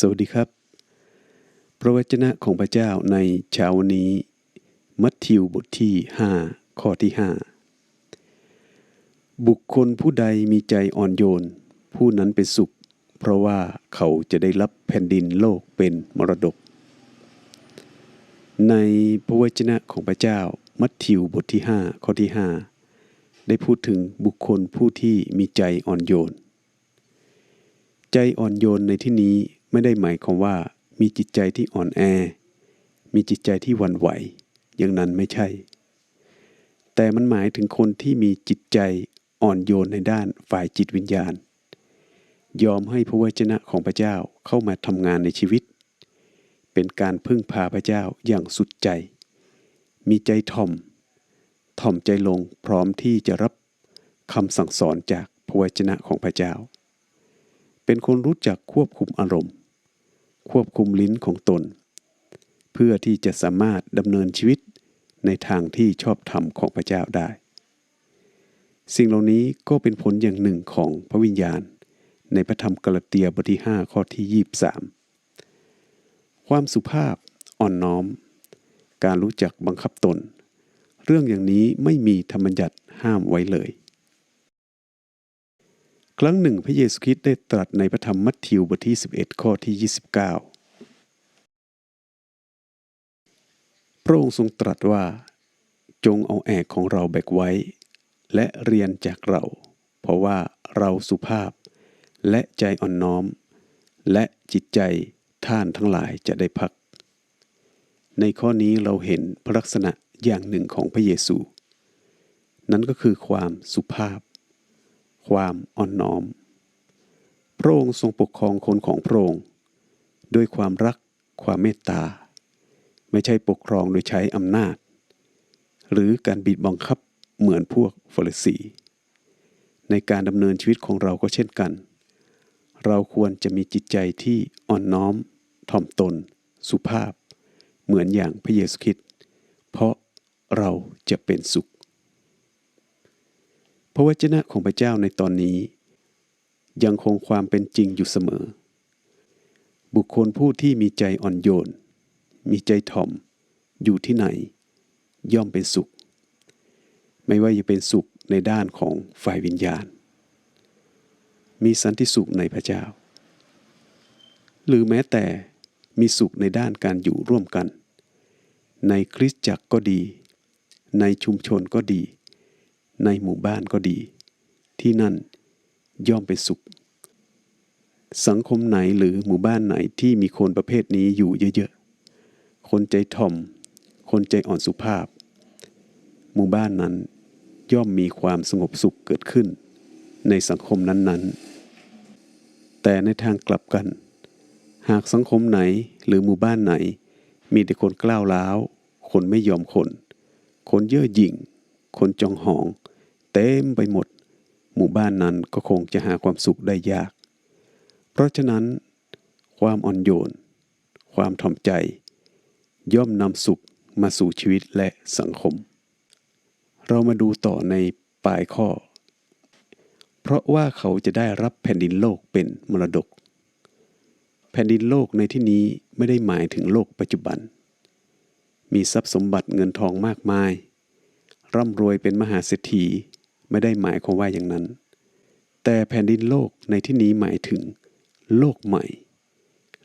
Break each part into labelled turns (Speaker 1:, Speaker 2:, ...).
Speaker 1: สวัสดีครับ พระวจนะของพระเจ้าในเช้าวันนี้ มัทธิวบทที่ 5 ข้อที่ 5 บุคคลผู้ใดมีใจอ่อนโยน ผู้นั้นเป็นสุข เพราะว่าเขาจะได้รับแผ่นดินโลกเป็นมรดก ในพระวจนะของพระเจ้า มัทธิวบทที่ 5 ข้อที่ 5 ได้พูดถึงบุคคลผู้ที่มีใจอ่อนโยนใจอ่อนโยนในที่นี้ ไม่ได้หมายความว่า มีจิตใจที่อ่อนแอ มีจิตใจที่วันไหว อย่างนั้นไม่ใช่ แต่มันหมายถึงคนที่มีจิตใจอ่อนโยนในด้านฝ่ายจิตวิญญาณ ยอมให้พระวจนะของพระเจ้าเข้ามาทำงานในชีวิต เป็นการพึ่งพาพระเจ้าอย่างสุดใจ มีใจถ่อม ถ่อมใจลงพร้อมที่จะรับคำสั่งสอนจากพระวจนะของพระเจ้า เป็นคนรู้จักควบคุมอารมณ์ ควบคุมลิ้นของตน เพื่อที่จะสามารถดำเนินชีวิตในทางที่ชอบธรรมของพระเจ้าได้ สิ่งเหล่านี้ก็เป็นผลอย่างหนึ่งของพระวิญญาณ ในพระธรรมกลาเตียบทที่ 5 ข้อที่ 23 ความสุภาพอ่อนน้อม การรู้จักบังคับตน เรื่องอย่างนี้ไม่มีธรรมบัญญัติห้ามไว้เลย ครั้งหนึ่งพระเยซูคริสต์ได้ตรัสในพระธรรมมัทธิวบทที่ 11 ข้อที่ 29 พระองค์ทรงตรัสว่า จงเอาแอกของเราแบกไว้ และเรียนจากเรา เพราะว่าเราสุภาพ และใจอ่อนน้อม และจิตใจท่านทั้งหลายจะได้พัก ในข้อนี้เราเห็นพระลักษณะอย่างหนึ่งของพระเยซู นั่นก็คือความสุภาพ ความอ่อนน้อม พระองค์ทรงปกครองคนของพระองค์ด้วยความรักความเมตตา ไม่ใช่ปกครองโดยใช้อำนาจ หรือการบีบบังคับเหมือนพวกฟริสี ในการดำเนินชีวิตของเราก็เช่นกัน เราควรจะมีจิตใจที่อ่อนน้อม ถ่อมตน สุภาพ เหมือนอย่างพระเยซูคริสต์เพราะเราจะเป็นสุข พระวจนะของพระเจ้าในตอนนี้ ยังคงความเป็นจริงอยู่เสมอ บุคคลผู้ที่มีใจอ่อนโยน มีใจถ่อม อยู่ที่ไหน ย่อมเป็นสุข ไม่ว่าจะเป็นสุขในด้านของฝ่ายวิญญาณ มีสันติสุขในพระเจ้า หรือแม้แต่มีสุขในด้านการอยู่ร่วมกัน ในคริสตจักรก็ดี ในชุมชนก็ดี ในหมู่บ้านก็ดี ที่นั่นย่อมเป็นสุข สังคมไหนหรือหมู่บ้านไหนที่มีคนประเภทนี้อยู่เยอะๆ คนใจถ่อม คนใจอ่อนสุภาพ หมู่บ้านนั้นย่อมมีความสงบสุขเกิดขึ้น ในสังคมนั้นๆ แต่ในทางกลับกัน หากสังคมไหนหรือหมู่บ้านไหน มีแต่คนกล้าวร้าว คนไม่ยอมคน คนเย่อหยิ่ง คนจองหอง เต็มไปหมด หมู่บ้านนั้นก็คงจะหาความสุขได้ยาก เพราะฉะนั้น ความอ่อนโยน ความถ่อมใจ ย่อมนำสุขมาสู่ชีวิตและสังคม เรามาดูต่อในปลายข้อ เพราะว่าเขาจะได้รับแผ่นดินโลกเป็นมรดก แผ่นดินโลกในที่นี้ไม่ได้หมายถึงโลกปัจจุบัน มีทรัพย์สมบัติเงินทองมากมาย ร่ำรวยเป็นมหาเศรษฐี ไม่ได้หมายความว่าอย่างนั้น แต่แผ่นดินโลกในที่นี้หมายถึง โลกใหม่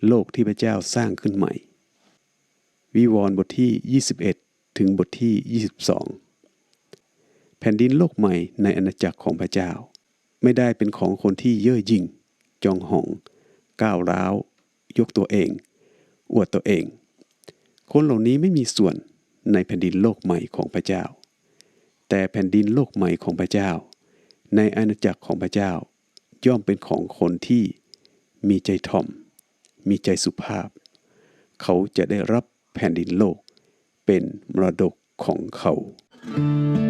Speaker 1: โลกที่พระเจ้าสร้างขึ้นใหม่ วิวรณ์บทที่ 21 ถึงบทที่ 22 แผ่นดินโลกใหม่ในอาณาจักรของพระเจ้า ไม่ได้เป็นของคนที่เย่อหยิ่ง จองหอง ก้าวร้าว ยกตัวเอง อวดตัวเอง คนเหล่านี้ไม่มีส่วนในแผ่นดินโลกใหม่ของพระเจ้า แต่แผ่นดินโลกใหม่ของพระเจ้า ในอาณาจักรของพระเจ้า ย่อมเป็นของคนที่มีใจถ่อม มีใจสุภาพ เขาจะได้รับแผ่นดินโลกเป็นมรดกของเขา
Speaker 2: thank